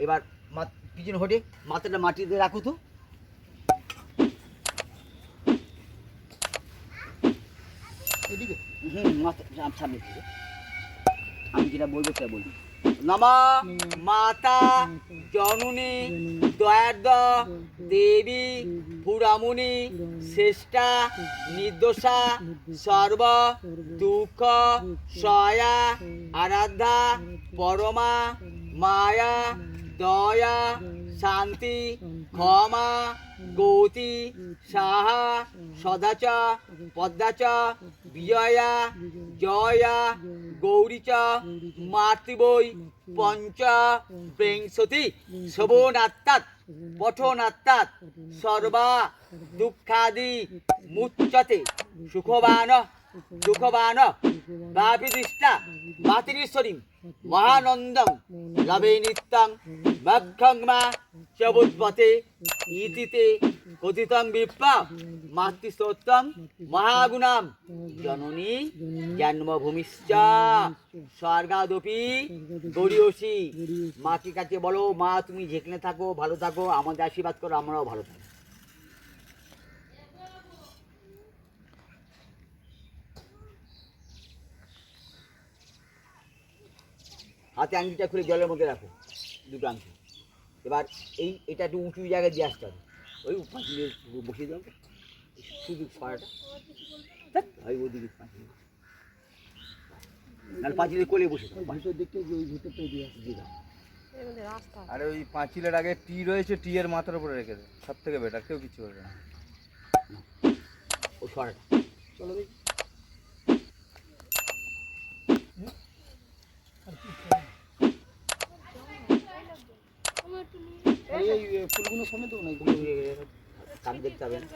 এবার পিছনে হটে? মাথাটা মাটিতে রাখো তো। এদিকে। হুম, মাথা সামনে থেকে আমি যেটা বলব সেটা বলবি নমা মাতা জননী দয়ার্দ দেবী পুরামুনি শ্রেষ্ঠা নির্দোষা সর্ব দুঃখ সয়া আরাধ্যা পরমা মায়া দয়া, শান্তি, ক্ষমা, গৌতি, সাহা, সদাচ, পদ্মাচ, বিজয়া, জয়া, গৌরীচ, মাতৃবৈ, পঞ্চ বিংশতি শোভনাত্মাৎ পঠনাত্মাৎ সর্বা, দুঃখাদি মুচ্যতে সুখবান সুখবান বাপিদিষ্টা মাতৃশ্বরী মহানন্দম লবে নিত্যং মক্ষং মা চবুৎপতে ইতিতে কথিতং মহাগুণাম। জননী জন্মভূমিশ্চ স্বর্গাদপি মাকে কাছে বলো, মা, তুমি যেখানে থাকো, ভালো থাকো, আমাদের আশীর্বাদ করো, আমরাও ভালো থাকো হাতে আংটিটা খুলে জলের মধ্যে রাখো, দুটো আংটি। এবার এই এটা একটু উঁচু জায়গায় দিয়ে আসতে হবে। ওই পাঁচিলে বসিয়ে দাও তো। শুধু ছড়াটা ওই ওদিকে পাঁচিলে। নাহলে পাঁচিলে কোলে বসে ভিতর যে ওই ভিতরটা দিয়ে আসে। দিয়ে দাও। আরে ওই পাঁচিলের আগে টি রয়েছে টি এর মাথার উপরে রেখে দে। সব থেকে বেটার কেউ কিছু করবে না। ওই ছড়াটা চলো দেখি। এই ফুলগুলো সমেত নাকি। কান দেখতে হবে। না